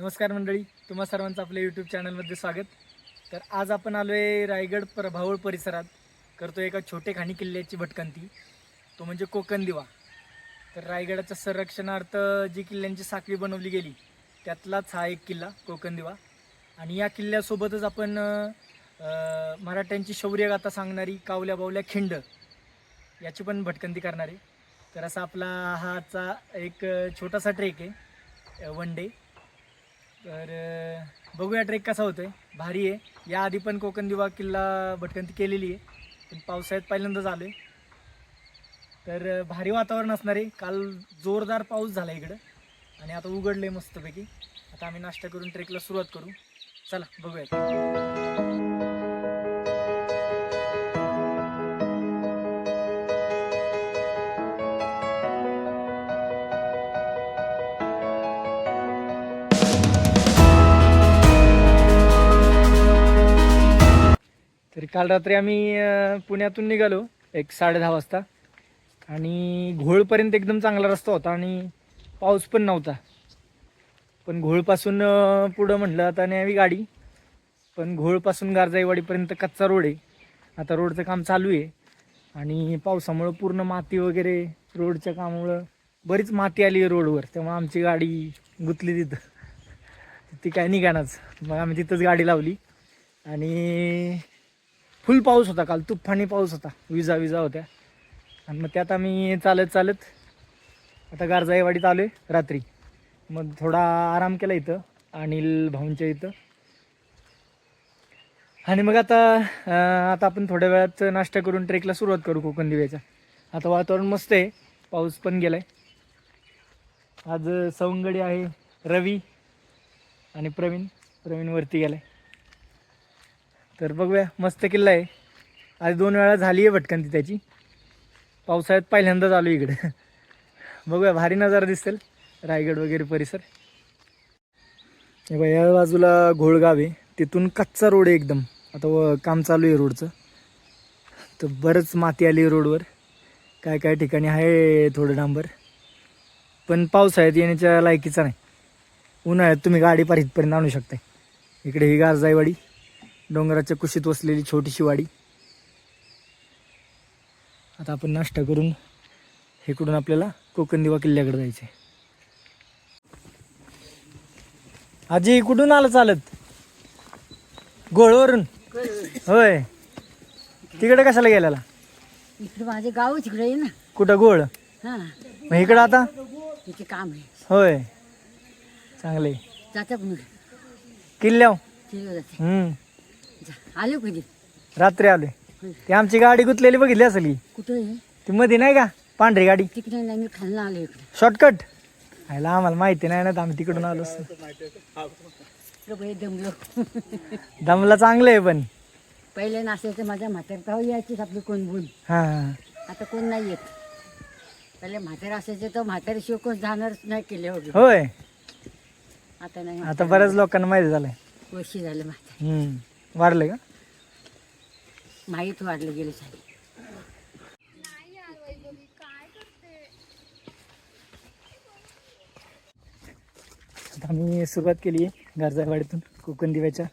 नमस्कार मंडळी तुम्हा सर्वांचं आपल्या यूट्यूब चॅनलमध्ये स्वागत. तर आज आपण आलो आहे रायगड प्रभावळ परिसरात. करतो एका छोटे खाणी किल्ल्याची भटकंती. तो म्हणजे कोकण दिवा. तर रायगडाच्या संरक्षणार्थ जी किल्ल्यांची साखळी बनवली गेली त्यातलाच हा एक किल्ला कोकण दिवा. आणि या किल्ल्यासोबतच आपण मराठ्यांची शौर्यगाथा सांगणारी कावल्या बावल्या खिंड याची पण भटकंती करणार आहे. तर असा आपला हाचा एक छोटासा ट्रेक आहे वन डे तर बघूया ट्रेक कसा होतोय. भारी आहे. याआधी पण कोकण दिवा किल्ला भटकंती केलेली आहे. पण पावसाळ्यात पहिल्यांदाच आलो आहे तर भारी वातावरण असणार आहे. काल जोरदार पाऊस झाला इकडं. आणि आता उघडलं आहे मस्तपैकी. आता आम्ही नाश्ता करून ट्रेकला सुरुवात करू. चला बघूया काल रात्री आम्ही पुण्यातून निघालो एक साडे दहा वाजता. आणि घोळपर्यंत एकदम चांगला रस्ता होता आणि पाऊस पण नव्हता. पण घोळपासून पुढं म्हटलं आता न्यावी गाडी. पण घोळपासून गारजाईवाडीपर्यंत कच्चा रोड आहे. आता रोडचं काम चालू आहे. आणि पावसामुळं पूर्ण माती वगैरे रोडच्या कामामुळं बरीच माती आली आहे रोडवर. तेव्हा आमची गाडी गुतली तिथं. ती काय निघाणाच मग आम्ही तिथंच गाडी लावली. आणि फुल पाऊस होता काल तुफानी पाऊस होता विजा विजा होत्या. आणि मग त्यात आम्ही चालत चालत आता गारजाईवाडीत आलो आहे रात्री. मग थोडा आराम केला इथं अनिल भाऊंच्या इथं. आणि मग आता आता आपण थोड्या वेळात नाश्ता करून ट्रेकला सुरुवात करू कोकण दिव्याच्या आता वातावरण मस्त आहे पाऊस पण गेलाय. आज सवंगडी आहे रवी आणि प्रवीण प्रवीण वरती गेलाय. तर बघूया मस्त किल्ला आहे. आज दोन वेळा झाली आहे भटकंती त्याची. पावसाळ्यात पहिल्यांदाच आलो इकडे. बघूया भारी नजारा दिसेल. रायगड वगैरे परिसर. हे बघा, या बाजूला घोळगाव आहे. तिथून कच्चा रोड आहे एकदम. आता व काम चालू आहे रोडचं. तर बरंच माती आली रोडवर. काय काय ठिकाणी आहे थोडं डांबर. पण पावसाळ्यात येण्याच्या लायकीचा नाही. उन्हाळ्यात तुम्ही गाडी पार इथपर्यंत आणू शकताय. इकडे ही गारजाईवाडी. डोंगराच्या कुशीत वसलेली छोटीशी वाडी. आता आपण नाश्ता करून इकडून आपल्याला कोकण दिवा किल्ल्याकडे जायचं आहे आजी कुठून आलं चालत? गोळवरून होय. तिकडे कशाला गेलेला? इकडे माझे गाव तिकडे आहे ना. कुठं गोळ हा. मग इकडं आता? तिथे काम आहे. होय. चांगले जाता पण किल्ल्याव तिकडे जाते. हम्म. आलो कधी रात्री आलोय ती आमची गाडी गुतलेली बघितली असेल कुठं ती मध्ये नाही का? पांढरी गाडी. तिकडे नाही मी खाल्ला आलो इकडे. शॉर्टकट आयला आम्हाला माहिती नाही ना तर आम्ही तिकडून आलो असतो. इकडे बाई दमलो. दमला चांगलं आहे पण. पहिले नाश्त्याचं माझ्या म्हातारकाव यायचीच आपली कोण बोल. हा. आता कोण नाही येत. पहिले म्हातार असायचे तर म्हातारीशिवाय कोण जाणारच नाही केले वगैरे होय. आता नाही. आता बऱ्याच लोकांना माहिती झालंय. वर्ष झालं म्हातार. हम्म. वाढलं का? माहीत वाढलं गेलं सारी आता आम्ही सुरुवात केली आहे गारजावाडीतून कोकण दिव्याच्या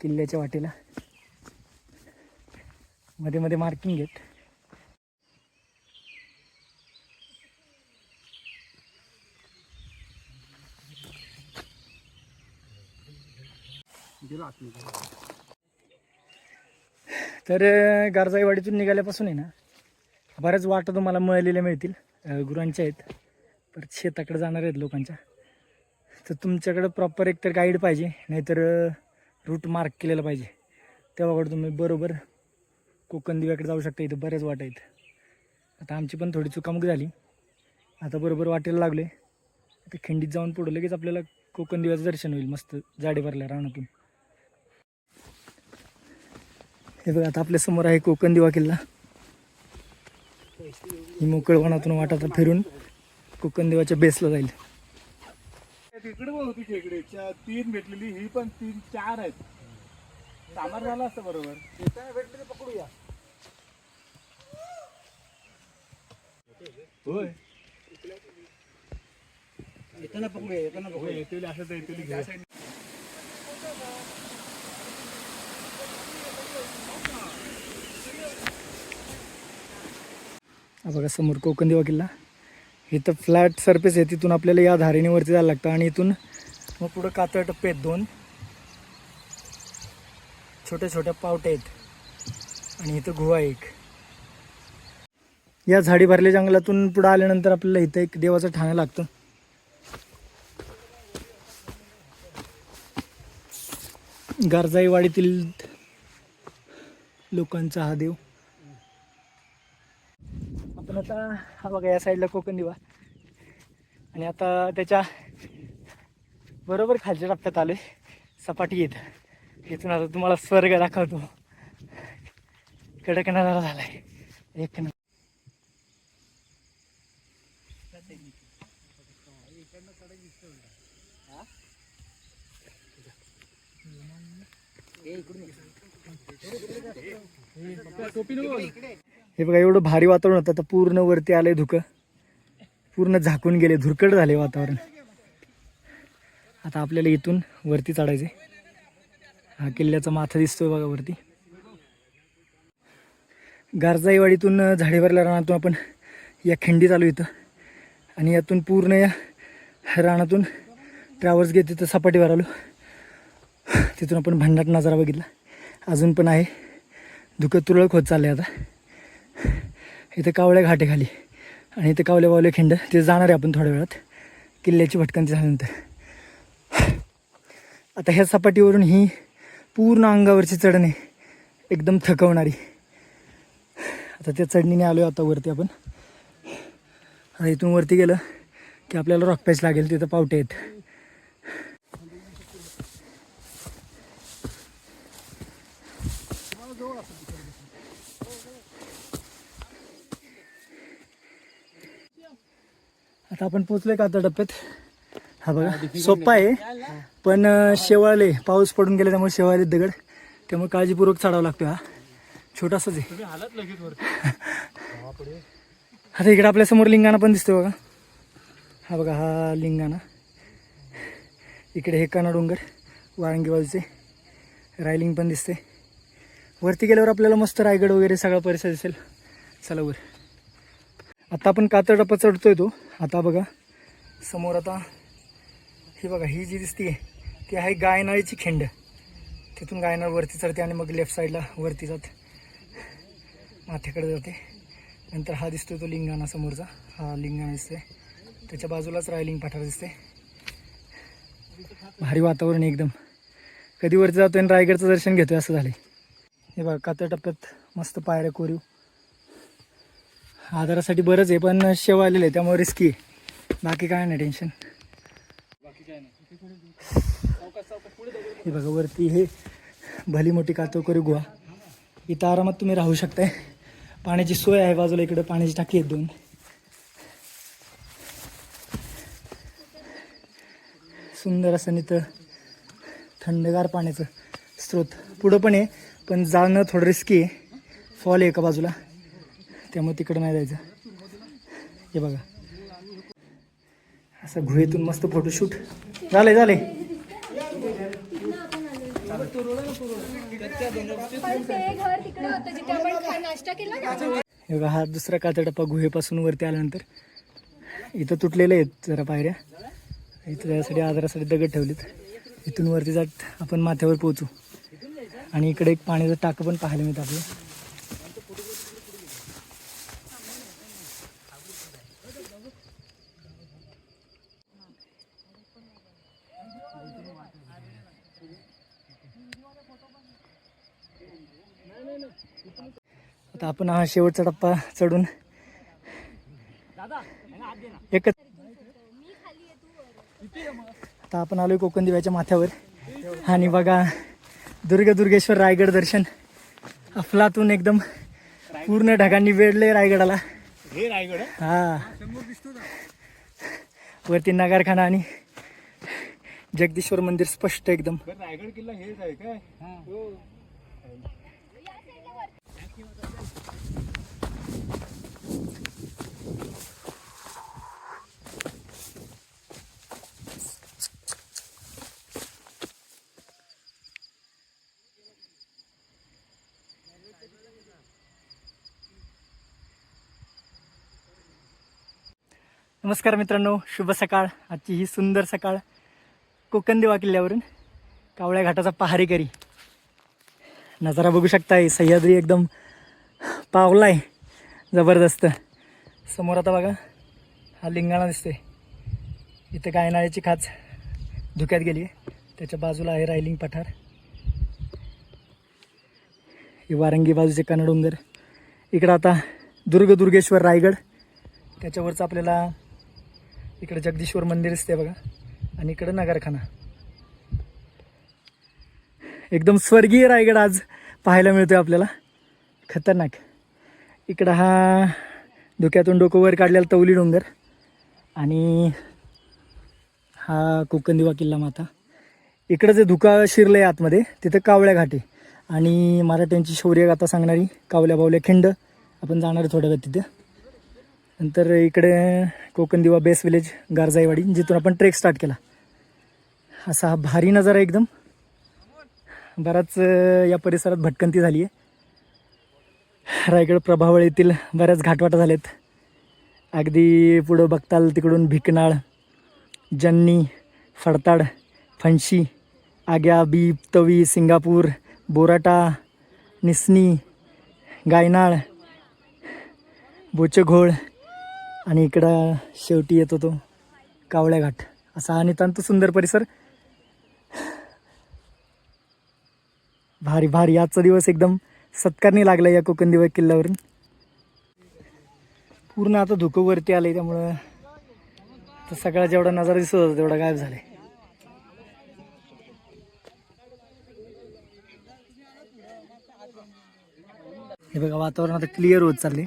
किल्ल्याच्या वाटेला. मध्ये मध्ये मार्किंग घेत. तर गारजाईवाडीतून निघाल्यापासून आहे ना बऱ्याच वाटा तुम्हाला मिळालेल्या मिळतील. गुरांच्या आहेत. परत शेताकडे जाणार आहेत लोकांच्या. तर तुमच्याकडं प्रॉपर एक तर गाईड पाहिजे नाहीतर रूट मार्क केलेला पाहिजे. तेव्हाकडे तुम्ही बरोबर कोकण दिव्याकडे जाऊ शकता. इथं बऱ्याच वाटा आहेत. आता आमची पण थोडी चुकामुक झाली. आता बरोबर वाटेला लागले आता खिंडीत जाऊन पुढं लगेच आपल्याला कोकण दिव्याचं दर्शन होईल. मस्त जाडे भरल्या रानातून. हे बघा आता आपल्यासमोर आहे कोकण दिवा किल्ला. ही मोकळवनातून वाट आता फिरून कोकण देवाच्या बेसला जाईल. तिकडे होती खेकडे चा- तीन भेटलेली ही पण तीन चार आहेत. सामार झाला असतं बरोबर. भेटले पकडूया होय हो, येतील असं तर येतील. बघा समोर कोकणदेवा किल्ला. इथं फ्लॅट सरफेस आहे तिथून आपल्याला या धारेने वरती जायला लागतं आणि इथून मग पुढं कातळ टप्पे आहेत दोन. छोट्या छोट्या पावट्या आहेत. आणि इथं गुहा एक. या झाडी भरल्या जंगलातून पुढं आल्यानंतर आपल्याला इथं एक देवाचं ठाणं लागतं. गारजाईवाडीतील लोकांचा हा देव. होता आता हा बघा या साईडला कोकण दिवा. आणि आता त्याच्या बरोबर खालच्या टप्प्यात आलोय सपाटी येत इथून आता तुम्हाला स्वर्ग दाखवतो. कडक झालाय. एक न हे बघा एवढं भारी वातावरण होतं. आता पूर्ण वरती आलंय धुकं. पूर्ण झाकून गेले धुरकट झाले वातावरण. आता आपल्याला इथून वरती चढायचे हा किल्ल्याचा माथा दिसतोय बघा वरती. गारजाईवाडीतून झाडेवरल्या रानातून आपण या खिंडी चालू इथं. आणि यातून पूर्ण या रानातून ट्रॅव्हल्स घेत तिथं सपाटीवर आलो. तिथून आपण भंडाट नजारा बघितला. अजून पण आहे. धुकं तुरळक होत चाललंय आता. इथं कावळ्या घाटेखाली आणि इथं कावले बावले खिंड. ते जाणार आहे आपण थोड्या वेळात. किल्ल्याची भटकंती झाल्यानंतर. आता ह्या सपाटीवरून ही पूर्ण अंगावरची चढणे एकदम थकवणारी. आता त्या चढणीने आलो आता वरती आपण. आता इथून वरती गेलं की आपल्याला रॉक पॅच लागेल. तिथं पावटे आहेत. आता आपण पोचलोय का आता टप्प्यात हा बघा सोप्पा आहे. पण शेवाळले पाऊस पडून गेले त्यामुळे शेवाळले दगड. त्यामुळे काळजीपूर्वक चढावं लागतो हा. छोटासाच आहे. आता इकडे आपल्यासमोर लिंगाणा पण दिसतोय बघा. हा बघा हा लिंगाणा. इकडे हे काना डोंगर वारंगी बाजूचे रायलिंग पण दिसते वरती गेल्यावर आपल्याला मस्त रायगड वगैरे सगळा परिसर दिसेल. चला वर. आता आपण कातळ चढतोय तो. आता बघा समोर आता ही बघा ही जी दिसते ती आहे गायनाळीची खिंड. तिथून गायनाळ वरती चढते आणि मग लेफ्ट साईडला वरती जाते माथ्याकडे जाते. नंतर हा दिसतोय तो लिंगाणा समोरचा. हा लिंगाणा दिसतोय. त्याच्या बाजूलाच रायलिंग पठार दिसते भारी वातावरण एकदम. कधी वरती जातोय आणि रायगडचं दर्शन घेतोय असं झालंय. हे बघा कातर टप्प्यात मस्त पायऱ्या कोरीव. आधारासाठी बरंच आहे पण शेव आलेलं आहे त्यामुळे रिस्की बाकी काय नाही टेन्शन हे बघा वरती हे भली मोठी कातोकरी गुहा. इथं आरामात तुम्ही राहू शकताय. पाण्याची सोय आहे बाजूला इकडे पाण्याची टाकी आहेत दोन. सुंदर असं इथं थंडगार पाण्याचं स्रोत. पुढं पण आहे पण जाणं थोडं रिस्की आहे. फॉल आहे एका बाजूला. त्यामुळे तिकडं नाही जायचं. हे बघा. असं गुहेतून मस्त फोटोशूट झाले झाले. हे बघा हा दुसरा कातडप्पा गुहेपासून वरती आल्यानंतर इथं तुटलेले आहेत जरा पायऱ्या. इथं त्यासाठी आजारासाठी दगड ठेवलेत. इथून वरती जात आपण माथ्यावर पोहोचू. आणि इकडे एक पाण्याचं टाकं पण पाहायला मिळतं आपलं आपण हा शेवटचा टप्पा चढून. एकच. आता आपण आलोय कोकण दिव्याच्या माथ्यावर. आणि बघा दुर्ग दुर्गेश्वर रायगड दर्शन. अफलातून एकदम पूर्ण ढगांनी वेढले रायगडाला. हे रायगड? हा. वरती नगारखाना आणि जगदीश्वर मंदिर स्पष्ट एकदम. रायगड किल्ला हेच आहे काय? नमस्कार मित्रांनो शुभ सकाळ. आजची ही सुंदर सकाळ कोकणदेवा किल्ल्यावरून कावळ्या घाटाचा पहारेकरी नजारा बघू शकताय सह्याद्री एकदम पावलाय जबरदस्त. समोर आता बघा हा लिंगाणा दिसतोय. इथं गायनाळ्याची खाच धुक्यात गेली आहे. त्याच्या बाजूला आहे रायलिंग पठार. ही वारंगी बाजूचे कनडोंगर इकडं आता दुर्ग दुर्गेश्वर रायगड. त्याच्यावरचं आपल्याला इकडे जगदीश्वर मंदिर दिसते बघा. आणि इकडं नगरखाना. एकदम स्वर्गीय रायगड आज पाहायला मिळतोय आपल्याला. खतरनाक. इकडं हा धुक्यातून डोकं वर काढलेला तवली डोंगर. आणि हा कोकणदिवा किल्ला माता. इकडं जे धुका शिरलं आहे आतमध्ये तिथं कावळ्या घाटे. आणि मराठ्यांची शौर्यगाथा सांगणारी कावल्या बावल्या खिंड. आपण जाणार आहे थोड्या वेळ तिथे. नंतर इकडे कोकण दिवा बेस विलेज गारजाईवाडी जिथून आपण ट्रेक स्टार्ट केला. असा हा भारी नजारा एकदम. बराच या परिसरात भटकंती झाली आहे रायगड प्रभावळीतील बऱ्याच घाटवाटा झाल्यात अगदी पुढं बघताल तिकडून भिकनाळ जन्नी फडताड फणशी आग्या बीप तवी सिंगापूर बोराटा निसनी गायनाळ बोचघोळ आणि इकडं शेवटी येतो तो कावळ्या घाट. असा हा नितांत सुंदर परिसर. भारी भारी. आजचा दिवस एकदम सत्कारणी लागला या कोकणदिवा किल्ल्यावरून. पूर्ण आता धुकं वरती आलंय त्यामुळं तर सगळा जेवढा नजारा दिसत होता तेवढा गायब झालाय. हे बघा वातावरण आता क्लिअर होत चालले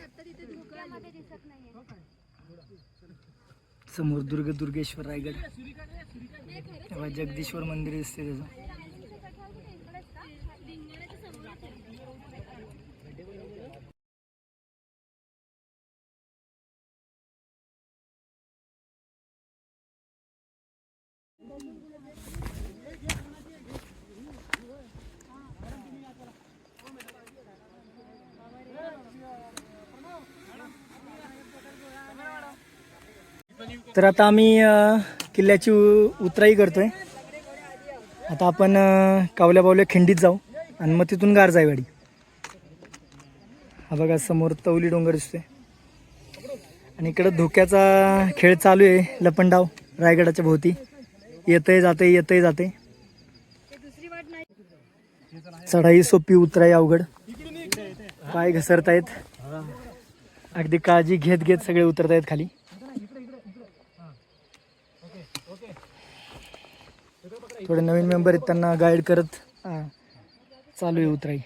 समोर दुर्ग दुर्गेश्वर रायगड. तेव्हा जगदीश्वर मंदिर दिसते त्याचं. तर आता आम्ही किल्ल्याची उतराई करतोय. आता आपण कावल्या बावल्या खिंडीत जाऊ आणि मग तिथून गारजाईवाडी हा बघा समोर तवली डोंगर दिसतोय. आणि इकडं धोक्याचा खेळ चालू आहे लपंडाव रायगडाच्या भोवती. येतंय जाते येतंय जाते चढाई सोपी उतराई अवघड. पाय घसरतायत. अगदी काळजी घेत घेत सगळे उतरतायत खाली. थोडे नवीन मेंबर आहेत त्यांना गाईड करत चालू आहे उतराई.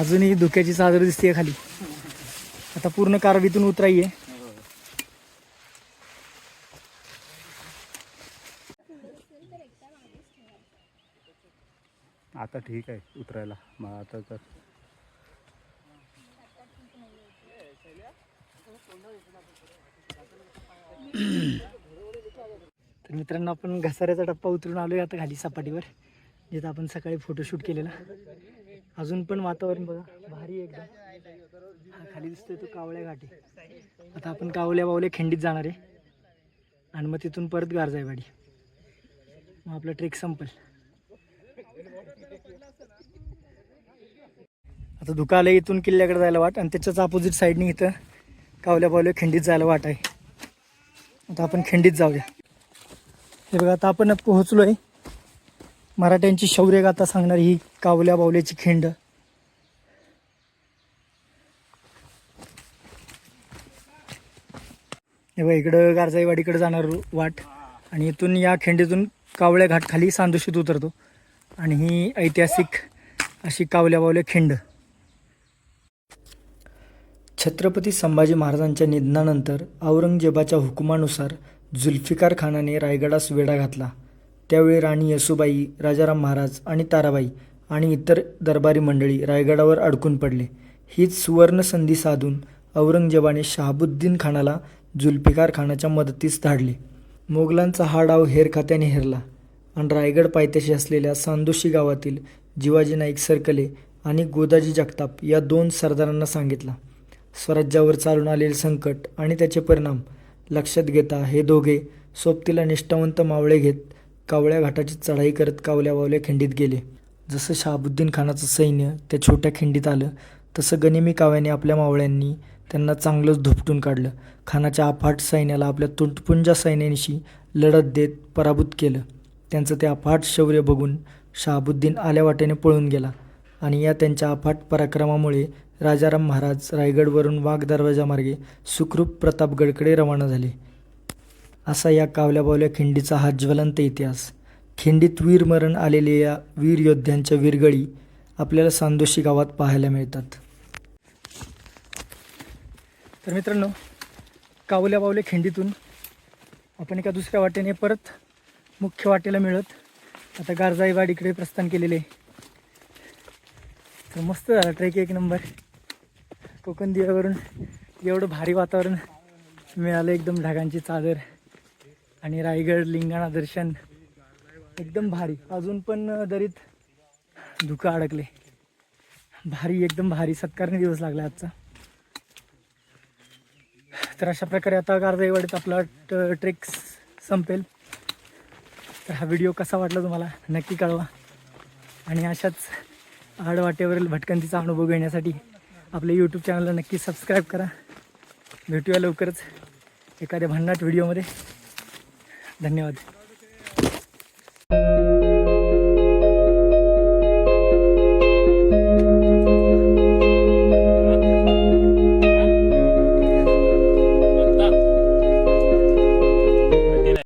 अजूनही धुक्याची चादर दिसते खाली. आता पूर्ण कारवीतून उतराई आहे. आता ठीक आहे उतरायला. मग आता तर तर मित्रांनो आपण घसाऱ्याचा टप्पा उतरून आलोय आता खाली सपाटीवर जिथं आपण सकाळी फोटोशूट केलेला. अजून पण वातावरण बघा भारी एकदम. हा खाली दिसतोय तो कावळ्या घाटी. आता आपण कावल्या बावल्या खिंडीत जाणार आहे. आणि मग तिथून परत गारजाईवाडी मग आपला ट्रेक संपल. आता धुका आलं इथून किल्ल्याकडे जायला वाट आणि त्याच्याच अपोजिट साईडने इथं कावल्या बावल्या खिंडीत जायला वाट आहे. आता आपण खिंडीत जाऊया. हे बघा आता आपण पोहोचलो आहे मराठ्यांची शौर्यगाथा सांगणारी ही कावल्या बावल्याची खिंड. हे बघा इकडं गारजाईवाडीकडे जाणार वाट. आणि इथून या खिंडीतून कावळ्या घाट खाली सांदोशीत उतरतो. आणि ही ऐतिहासिक अशी कावल्या बावल्या खिंड. छत्रपती संभाजी महाराजांच्या निधनानंतर औरंगजेबाच्या हुकुमानुसार जुल्फिकार खानाने रायगडास वेढा घातला. त्यावेळी राणी यसूबाई राजाराम महाराज आणि ताराबाई आणि इतर दरबारी मंडळी रायगडावर अडकून पडले. हीच सुवर्ण संधी साधून औरंगजेबाने शहाबुद्दीन खानाला जुल्फिकार खानाच्या मदतीस धाडले. मोगलांचा हा डाव हेरखात्याने हेरला आणि रायगड पायथ्याशी असलेल्या सांदोशी गावातील जिवाजी नाईक सर्कले आणि गोदाजी जगताप या दोन सरदारांना सांगितला. स्वराज्यावर चालून आलेले संकट आणि त्याचे परिणाम लक्षात घेता हे दोघे सोबतीला निष्ठावंत मावळे घेत कावळ्या घाटाची चढाई करत कावल्या बावल्या खिंडीत गेले. जसं शहाबुद्दीन खानाचं सैन्य त्या छोट्या खिंडीत आलं तसं गनिमी काव्याने आपल्या मावळ्यांनी त्यांना चांगलंच धुपटून काढलं. खानाच्या अफाट सैन्याला आपल्या तुटपुंजा सैन्यानिशी लढत देत पराभूत केलं. त्यांचं ते अफाट शौर्य बघून शहाबुद्दीन आल्या वाटेने पळून गेला आणि या त्यांच्या अफाट पराक्रमामुळे राजाराम महाराज रायगडवरून वाघ दरवाजामार्गे सुखरूप प्रतापगडकडे रवाना झाले. असा या कावल्याबावल्या खिंडीचा हा ज्वलंत इतिहास. खिंडीत वीरमरण आलेल्या या वीर योद्ध्यांच्या वीरगळी आपल्याला सांदोशी गावात पाहायला मिळतात. तर मित्रांनो कावल्या बावल्या खिंडीतून आपण एका दुसऱ्या वाटेने परत मुख्य वाटेला मिळत आता गारजाईवाडीकडे प्रस्थान केलेले. आहे. तर मस्त झाला ट्रेक एक नंबर. कोकण दिव्यावरून एवढं भारी वातावरण मिळालं एकदम ढगांची चादर आणि रायगड लिंगाणा दर्शन एकदम भारी. अजून पण दरीत धुकं अडकले. भारी एकदम भारी. सत्कारने दिवस लागला आजचा. तर अशा प्रकारे आता गारजाईवाडीत आपला ट्रेक्स ट्रेक संपेल. तर हा व्हिडिओ कसा वाटला तुम्हाला? नक्की कळवा. आणि अशाच आडवाटेवरील भटकंतीचा अनुभव घेण्यासाठी आपल्या यूट्यूब चॅनलला नक्की सबस्क्राईब करा. भेटूया लवकरच एखाद्या भन्नाट व्हिडिओमध्ये धन्यवाद.